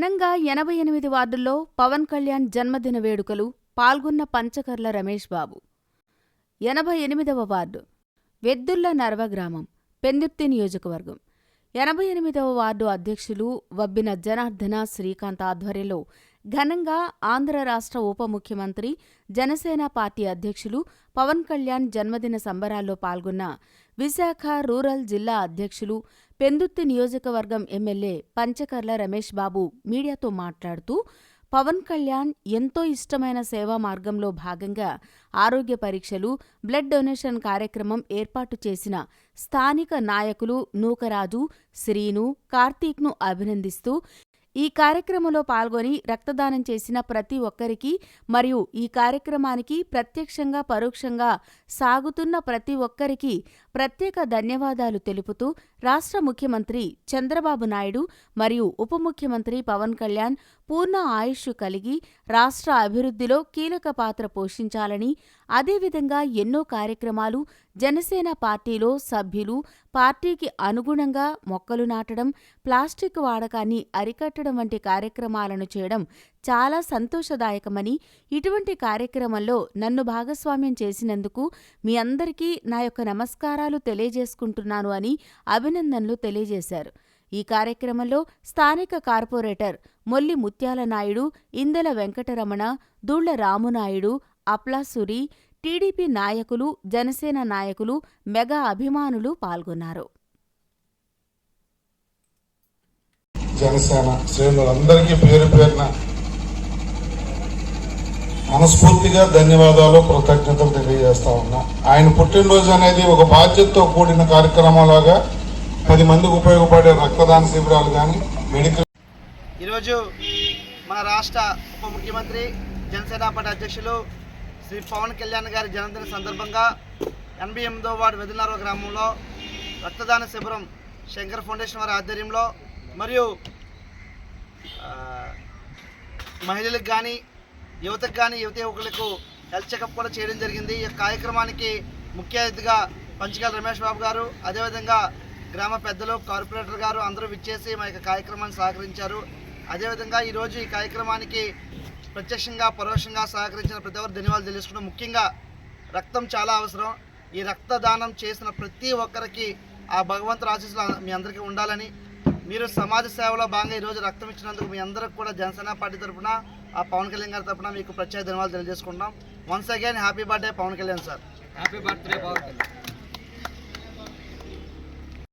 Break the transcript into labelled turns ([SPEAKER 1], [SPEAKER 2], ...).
[SPEAKER 1] ఎనభై ఎనిమిది వార్డుల్లో పవన్ కళ్యాణ్ జన్మదిన వేడుకలు పాల్గొన్న పంచకర్ల రమేష్ బాబు. ఎనభై ఎనిమిదవ వార్డు వెద్దుల్ల నర్వ గ్రామం పెందుర్తి నియోజకవర్గం. ఎనభై ఎనిమిదవ వార్డు అధ్యక్షులు వబ్బిన జనార్దన శ్రీకాంత్ ఆధ్వర్యంలో ఘనంగా ఆంధ్ర రాష్ట్ర ఉప ముఖ్యమంత్రి జనసేన పార్టీ అధ్యక్షులు పవన్ కళ్యాణ్ జన్మదిన సంబరాల్లో పాల్గొన్న విశాఖ రూరల్ జిల్లా అధ్యక్షులు పెందుత్తి నియోజకవర్గం ఎమ్మెల్యే పంచకర్ల రమేష్ బాబు మీడియాతో మాట్లాడుతూ పవన్ కళ్యాణ్ ఎంతో ఇష్టమైన సేవా మార్గంలో భాగంగా ఆరోగ్య పరీక్షలు బ్లడ్ డొనేషన్ కార్యక్రమం ఏర్పాటు చేసిన స్థానిక నాయకులు నూకరాజు శ్రీను కార్తీక్ను అభినందిస్తూ ఈ కార్యక్రమంలో పాల్గొని రక్తదానం చేసిన ప్రతి ఒక్కరికి మరియు ఈ కార్యక్రమానికి ప్రత్యక్షంగా పరోక్షంగా సాగుతున్న ప్రతి ఒక్కరికి ప్రత్యేక ధన్యవాదాలు తెలుపుతూ రాష్ట్ర ముఖ్యమంత్రి చంద్రబాబు నాయుడు మరియు ఉప ముఖ్యమంత్రి పవన్ కళ్యాణ్ పూర్ణ ఆయుష్ కలిగి రాష్ట్ర అభివృద్ధిలో కీలక పాత్ర పోషించాలని అదేవిధంగా ఎన్నో కార్యక్రమాలు జనసేన పార్టీలో సభ్యులు పార్టీకి అనుగుణంగా మొక్కలు నాటడం ప్లాస్టిక్ వాడకాన్ని అరికట్టడం వంటి కార్యక్రమాలను చేయడం చాలా సంతోషదాయకమని ఇటువంటి కార్యక్రమంలో నన్ను భాగస్వామ్యం చేసినందుకు మీ అందరికీ నా యొక్క నమస్కారాలు తెలియజేసుకుంటున్నాను అని అభినందనలు తెలియజేశారు. ఈ కార్యక్రమంలో స్థానిక కార్పొరేటర్ మొల్లి ముత్యాల నాయుడు ఇందెల వెంకటరమణ దూళ్ళ రామునాయుడు అప్లాసురి టీడీపీ నాయకులు జనసేన నాయకులు మెగా అభిమానులు పాల్గొన్నారు.
[SPEAKER 2] జనసేన శ్రేణులందరికీ పేరు పేరున మనస్ఫూర్తిగా ధన్యవాదాలు కృతజ్ఞతలు తెలియజేస్తా ఉన్నా. ఆయన పుట్టినరోజు అనేది ఒక బాధ్యతతో కూడిన కార్యక్రమంలాగా పది మందికి ఉపయోగపడే రక్తదాన శిబిరాలు కానీ మెడికల్
[SPEAKER 3] ఈరోజు మన రాష్ట్ర ఉప ముఖ్యమంత్రి జనసేన పార్టీ అధ్యక్షులు శ్రీ పవన్ కళ్యాణ్ గారి జన్మదిన సందర్భంగా ఎనభై ఎనిమిదో వార్డు వెదినారో గ్రామంలో రక్తదాన శిబిరం శంకర్ ఫౌండేషన్ వారి ఆధ్వర్యంలో మరియు మహిళలకు కానీ యువతకు కానీ యువత యువకులకు హెల్త్ చెకప్ కూడా చేయడం జరిగింది. ఈ కార్యక్రమానికి ముఖ్య అతిథిగా పంచకాల రమేష్ బాబు గారు అదేవిధంగా గ్రామ పెద్దలు కార్పొరేటర్ గారు అందరూ విచ్చేసి మా యొక్క కార్యక్రమాన్ని సహకరించారు. అదేవిధంగా ఈరోజు ఈ కార్యక్రమానికి ప్రత్యక్షంగా పరోక్షంగా సహకరించిన ప్రతి ఒక్కరు ధన్యవాదాలు తెలుసుకున్నాం ముఖ్యంగా రక్తం చాలా అవసరం. ఈ రక్తదానం చేసిన ప్రతి ఒక్కరికి ఆ భగవంతుడు ఆశీస్సులు మీ అందరికీ ఉండాలని మీరు సమాజ సేవలో భాగంగా ఈరోజు రక్తం ఇచ్చినందుకు మీ అందరికి కూడా జనసేన పార్టీ తరఫున ఆ పవన్ కళ్యాణ్ గారి తరఫున మీకు ప్రత్యేక ధన్యవాదాలు తెలియజేసుకుంటాం once again happy birthday Pawan Kalyan sir.
[SPEAKER 4] Happy birthday Pawan Kalyan.